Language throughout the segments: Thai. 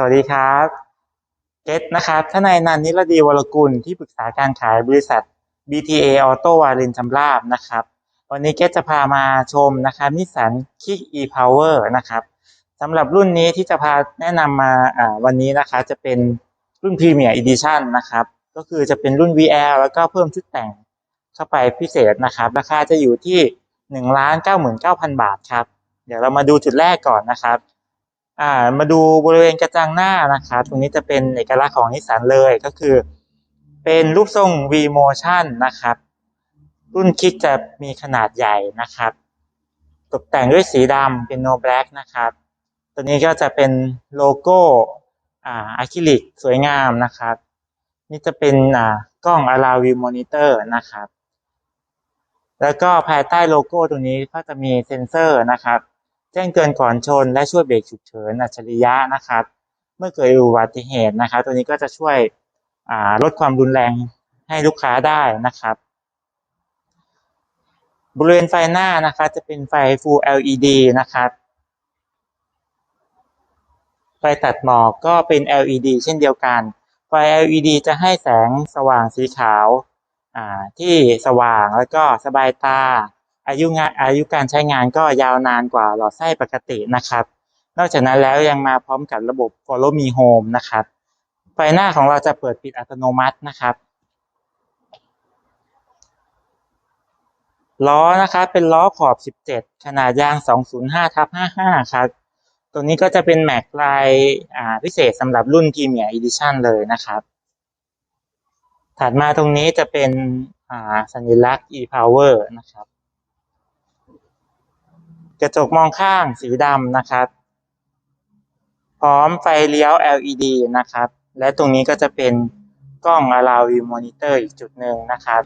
สวัสดีครับเกตนะครับทนายนันนิรดีวรกุลที่ปรึกษาการขายบริษัท BTA Auto วารินชำราบนะครับ วันนี้เกตจะพามาชมนะครับนิสสันคิก e-power นะครับสำหรับรุ่นนี้ที่จะพาแนะนำมาวันนี้นะคะจะเป็นรุ่น Premier Edition นะครับ ก็คือจะเป็นรุ่น VL แล้วก็เพิ่มชุดแต่งเข้าไปพิเศษนะครับ ราคาจะอยู่ที่1นึ่งล้านเก้าหมื่นเก้าพันบาทครับ เดี๋ยวเรามาดูจุดแรกก่อนนะครับ อ่ามาดูบริเวณกระจังหน้านะครับตรงนี้จะเป็นเอกลักษณ์ของนิสสันเลยก็คือ เป็นรูปทรง V motion นะครับ รุ่นคิกจะมีขนาดใหญ่นะครับ ตกแต่งด้วยสีดำเป็น no black นะครับ ตัวนี้ก็จะเป็นโลโก้อ่าอะคริลิกสวยงามนะครับ นี่จะเป็นอ่ากล้อง Around View Monitor นะครับ แล้วก็ภายใต้โลโก้ตรงนี้ก็จะมีเซ็นเซอร์นะครับ แจ้งเตือนก่อนชน และช่วยเบรกฉุกเฉินอัจฉริยะนะครับ เมื่อเกิดอุบัติเหตุนะครับ ตัวนี้ก็จะช่วยลดความรุนแรงให้ลูกค้าได้นะครับ บริเวณไฟหน้านะครับจะเป็นไฟ Full LED นะครับไฟตัดหมอกก็เป็น LED เช่นเดียวกัน ไฟ LED จะให้แสงสว่างสีขาวที่สว่างแล้วก็สบายตา อายุงานอายุการใช้งานก็ยาวนานกว่าหลอดไส้ปกตินะครับ นอกจากนั้นแล้วยังมาพร้อมกับระบบ Follow Me Home นะครับ ไฟหน้าของเราจะเปิดปิดอัตโนมัตินะครับ ล้อนะครับเป็นล้อขอบ 17 ขนาดยาง 205ทับ55 ครับ ตัวนี้ก็จะเป็นแม็กลายอ่าพิเศษสำหรับรุ่น Premier Edition เลยนะครับ ถัดมาตรงนี้จะเป็นอ่าสัญลักษณ์ e-power นะครับ กระจกมองข้างสีดำนะครับ พร้อมไฟเลี้ยว LED นะครับ และตรงนี้ก็จะเป็นกล้อง Around View Monitor อีกจุดหนึ่งนะครับ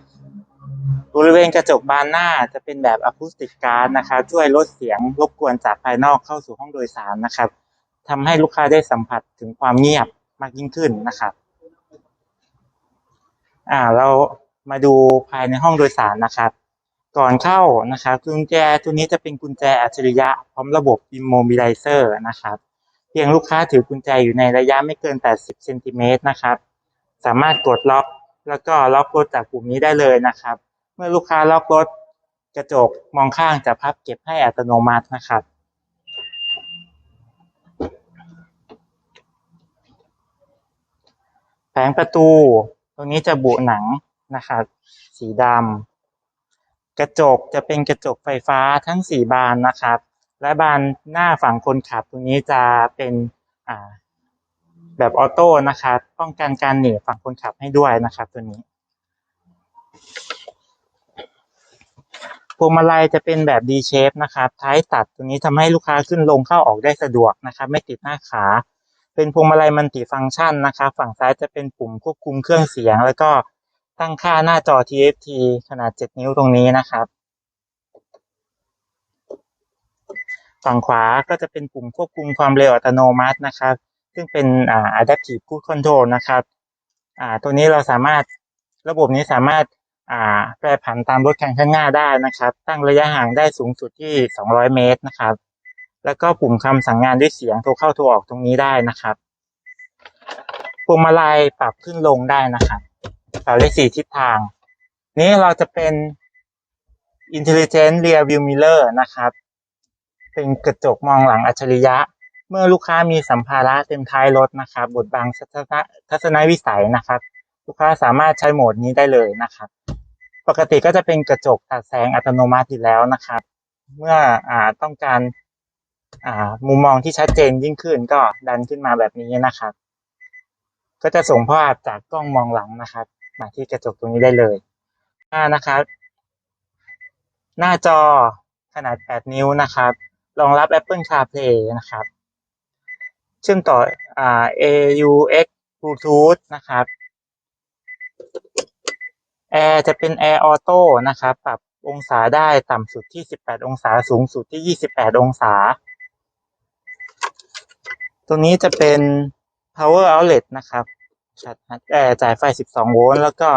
บริเวณกระจกบานหน้าจะเป็นแบบอะคูสติกการ์ดนะครับ ช่วยลดเสียงรบกวนจากภายนอกเข้าสู่ห้องโดยสารนะครับทำให้ลูกค้าได้สัมผัสถึงความเงียบมากยิ่งขึ้นนะครับอ่าเรามาดูภายในห้องโดยสารนะครับ ก่อนเข้านะครับกุญแจตัวนี้จะเป็นกุญแจอัจฉริยะพร้อมระบบ Immobilizer นะครับ เพียงลูกค้าถือกุญแจอยู่ในระยะไม่เกิน 80เซนติเมตรนะครับ สามารถกดล็อกแล้วก็ล็อกรถจากปุ่มนี้ได้เลยนะครับ เมื่อลูกค้าล็อกรถกระจกมองข้างจะพับเก็บให้อัตโนมัตินะครับ แผงประตู ตรงนี้จะบุหนังนะครับ สีดำ กระจกจะเป็นกระจกไฟฟ้าทั้งสี่บานนะครับ และบานหน้าฝั่งคนขับตรงนี้จะเป็นแบบออโต้นะครับ ป้องกันการหนีบฝั่งคนขับให้ด้วยนะครับ ตัวนี้พวงมาลัยจะเป็นแบบ D shape นะครับ ท้ายตัดตรงนี้ทำให้ลูกค้าขึ้นลงเข้าออกได้สะดวกนะครับ ไม่ติดหน้าขา เป็นพวงมาลัยมัลติฟังก์ชันนะครับ ฝั่งซ้ายจะเป็นปุ่มควบคุมเครื่องเสียง แล้วก็ ตั้งค่าหน้าจอ TFT ขนาด 7 นิ้วตรงนี้นะครับ ฝั่งขวาก็จะเป็นปุ่มควบคุมความเร็วอัตโนมัตินะครับ ซึ่งเป็นอ่า adaptive cruise control นะครับอ่าตัวนี้เราสามารถระบบนี้สามารถอ่าแปรผันตามรถคันข้างหน้าได้นะครับ ตั้งระยะห่างได้สูงสุดที่ 200 เมตรนะครับ แล้วก็ปุ่มคำสั่งงานด้วยเสียงโทรเข้าโทรออกตรงนี้ได้นะครับพวงมาลัยปรับขึ้นลงได้นะครับ ปรับได้สี่ทิศทาง นี้เราจะเป็น intelligent rear view mirror นะครับ เป็นกระจกมองหลังอัจฉริยะ เมื่อลูกค้ามีสัมภาระเต็มท้ายรถนะครับบดบังทัศนวิสัยนะครับ ลูกค้าสามารถใช้โหมดนี้ได้เลยนะครับ ปกติก็จะเป็นกระจกตัดแสงอัตโนมัติอยู่แล้วนะครับ เมื่ออต้องการามุมมองที่ชัดเจนยิ่งขึ้นก็ดันขึ้นมาแบบนี้นะครับ ก็จะส่งภาพจากกล้องมองหลังนะครับ มาที่กระจกตรงนี้ได้เลยอ่านะครับ หน้าจอขนาด 8 นิ้วนะครับรองรับ Apple CarPlay นะครับ เชื่อมต่ออ่า AUX Bluetooth นะครับแอร์จะเป็นแอร์ออโต้นะครับปรับองศาได้ต่ำสุดที่ 18 องศาสูงสุดที่ 28 องศา ตรงนี้จะเป็น power outlet นะครับ ชัดแอร์จ่ายไฟ 12 โวลต์แล้วก็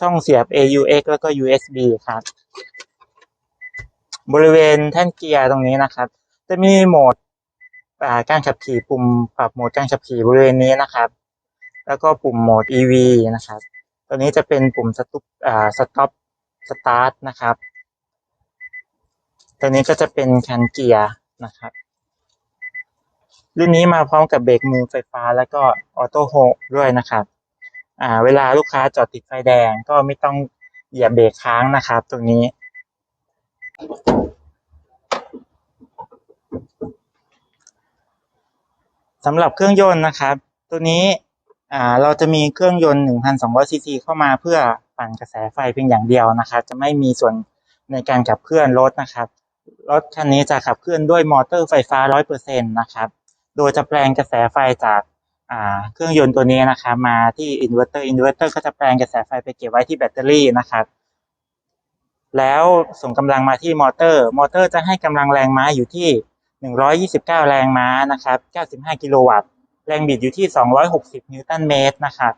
ช่องเสียบ AUX แล้วก็ USB ครับ บริเวณแท่นเกียร์ตรงนี้นะครับ จะมีโหมดการขับขี่ปุ่มปรับโหมดการขับขี่บริเวณนี้นะครับ แล้วก็ปุ่มโหมด EV นะครับ ตัวนี้จะเป็นปุ่มสตุปอ่าสต็อปสตาร์ทนะครับ ตัวนี้ก็จะเป็นคันเกียร์นะครับ รุ่นนี้มาพร้อมกับเบรกมือไฟฟ้า แล้วก็ออโต้โฮด้วยนะครับอ่าเวลาลูกค้าจอดติดไฟแดงก็ไม่ต้องเหยียบเบรกค้างนะครับ ตรงนี้ สำหรับเครื่องยนต์นะครับ ตัวนี้อ่าเราจะมีเครื่องยนต์ 1,200 ซีซีเข้ามาเพื่อปั่นกระแสไฟเพียงอย่างเดียวนะครับ จะไม่มีส่วนในการขับเคลื่อนรถนะครับ รถคันนี้จะขับเคลื่อนด้วยมอเตอร์ไฟฟ้า 100%นะครับ โดยจะแปลงกระแสไฟจากเครื่องยนต์ตัวนี้นะครับมาที่อินเวอร์เตอร์อินเวอร์เตอร์ก็จะแปลงกระแสไฟไปเก็บไว้ที่แบตเตอรี่นะครับ แล้วส่งกำลังมาที่มอเตอร์ มอเตอร์จะให้กำลังแรงม้าอยู่ที่ 129 แรงม้านะครับ 95 กิโลวัตต์ แรงบิดอยู่ที่ 260 นิวตันเมตรนะครับ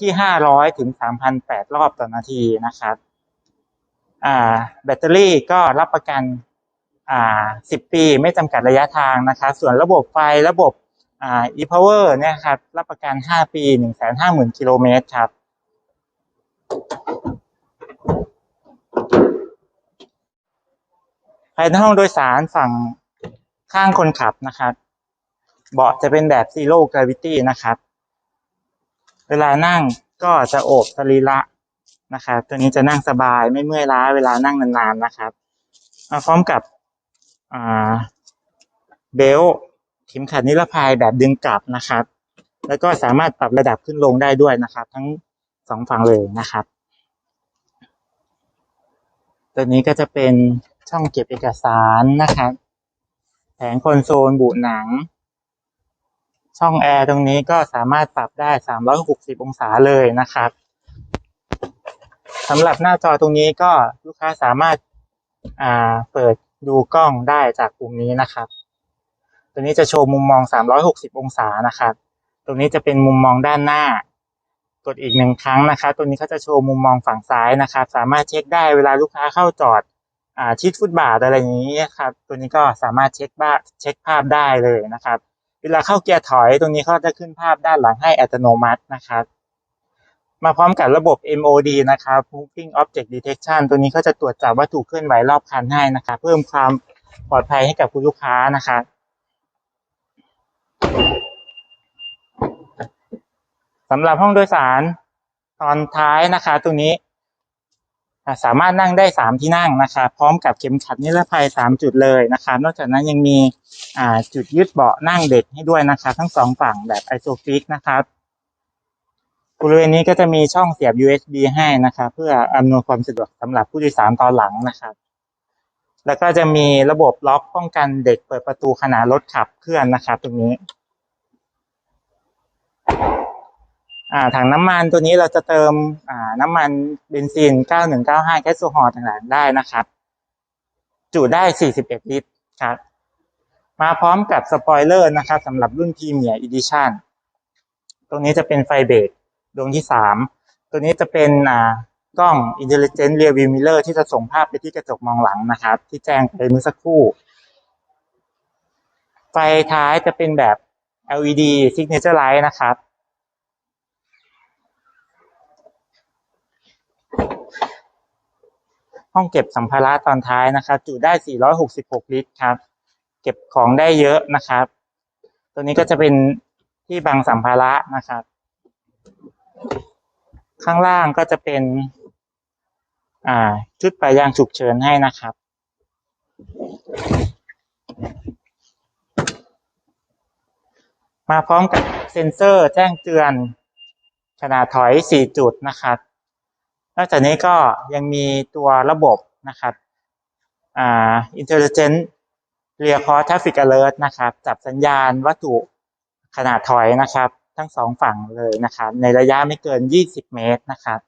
ที่ 500 ถึง 3,008 รอบต่อนาทีนะครับแบตเตอรี่ก็รับประกัน อ่า10 ปีไม่จำกัดระยะทางนะครับ ส่วนระบบไฟระบบอ่า e-power เนี่ยครับรับประกัน 5 ปี 150,000กิโลเมตรครับภายในห้องโดยสารฝั่งข้างคนขับนะครับ เบาะจะเป็นแบบ zero gravity นะครับ เวลานั่งก็จะโอบสรีระนะครับ ตัวนี้จะนั่งสบายไม่เมื่อยล้าเวลานั่งนานๆนะครับมาพร้อมกับ อ่าเบลต์เข็มขัดนิรภัยแบบดึงกลับนะครับ แล้วก็สามารถปรับระดับขึ้นลงได้ด้วยนะครับ ทั้งสองฝั่งเลยนะครับตัวนี้ก็จะเป็นช่องเก็บเอกสารนะครับ แผงคอนโซลบุหนัง ช่องแอร์ตรงนี้ก็สามารถปรับได้ 360 องศาเลยนะครับสำหรับหน้าจอตรงนี้ก็ลูกค้าสามารถอ่าเปิด ดูกล้องได้จากปุ่มนี้นะครับ ตัวนี้จะโชว์มุมมอง 360 องศานะครับ ตรงนี้จะเป็นมุมมองด้านหน้า กดอีกหนึ่งครั้งนะครับ ตัวนี้เขาจะโชว์มุมมองฝั่งซ้ายนะครับ สามารถเช็คได้เวลาลูกค้าเข้าจอดอ่าชิดฟุตบาทอะไรอย่างนี้ครับ ตัวนี้ก็สามารถเช็คบ้าเช็คภาพได้เลยนะครับ เวลาเข้าเกียร์ถอย ตรงนี้เขาจะขึ้นภาพด้านหลังให้อัตโนมัตินะครับ มาพร้อมกับระบบ MOD นะครับ Moving Object Detection ตัวนี้ก็จะตรวจจับวัตถุเคลื่อนไหวรอบคันให้นะครับ เพิ่มความปลอดภัยให้กับคุณลูกค้านะครับสำหรับห้องโดยสารตอนท้ายนะคะตรงนี้สามารถนั่งได้สามที่นั่งนะคะพร้อมกับเข็มขัดนิรภัยสามจุดเลยนะคะนอกจากนั้นยังมีจุดยึดเบาะนั่งเด็กให้ด้วยนะคะ ทั้งสองฝั่งแบบไอโซฟิกนะครับ บริเวณนี้ก็จะมีช่องเสียบ USB ให้นะคะเพื่ออำนวยความสะดวกสำหรับผู้โดยสารตอนหลังนะครับ แล้วก็จะมีระบบล็อกป้องกันเด็กเปิดประตูขณะรถขับเคลื่อนนะครับ ตรงนี้ถังน้ำมันตัวนี้เราจะเติมน้ำมันเบนซิน 9195แก๊สโซฮอล์ต่างๆ ได้นะครับ จุได้ 41 ลิตรครับ มาพร้อมกับสปอยเลอร์นะครับสำหรับรุ่นพรีเมียร์อีดิชั่น ตรงนี้จะเป็นไฟเบรก ดวงที่3ตัวนี้จะเป็นอ่ากล้อง Intelligent Rear View Mirror ที่จะส่งภาพไปที่กระจกมองหลังนะครับ ที่แจ้งไปเมื่อสักครู่ ไฟท้ายจะเป็นแบบ LED Signature Light นะครับ ห้องเก็บสัมภาระตอนท้ายนะครับ จุได้ 466 ลิตรครับ เก็บของได้เยอะนะครับ ตัวนี้ก็จะเป็นที่บังสัมภาระนะครับ ข้างล่างก็จะเป็น อ่า ชุดปลายยางฉุกเฉินให้นะครับ มาพร้อมกับเซ็นเซอร์แจ้งเตือนขนาดถอย 4 จุดนะครับ นอกจากนี้ก็ยังมีตัวระบบนะครับอ่า intelligent rear cross traffic alert นะครับ จับสัญญาณวัตถุขนาดถอยนะครับ ทั้งสองฝั่งเลยนะครับ ในระยะไม่เกิน 20 เมตรนะครับ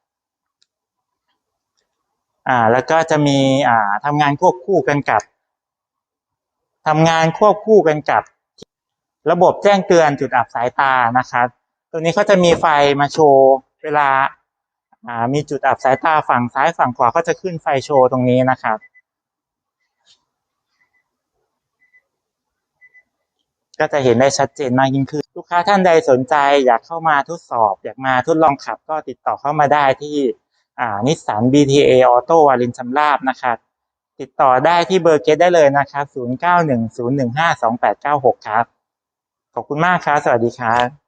อ่าแล้วก็จะมีอ่าทำงานควบคู่กันกับทำงานควบคู่กันกับ ระบบแจ้งเตือนจุดอับสายตานะครับตัวนี้เขาจะมีไฟมาโชว์เวลาอ่ามีจุดอับสายตาฝั่งซ้ายฝั่งขวาก็จะขึ้นไฟโชว์ตรงนี้นะครับ ก็จะเห็นได้ชัดเจนมากยิ่งขึ้น ลูกค้าท่านใดสนใจอยากเข้ามาทดสอบ อยากมาทดลองขับก็ติดต่อเข้ามาได้ที่นิสสัน BTA Auto วารินชำราบนะครับติดต่อได้ที่เบอร์เกตได้เลยนะครับ 0910152896 ครับ ขอบคุณมากครับ สวัสดีครับ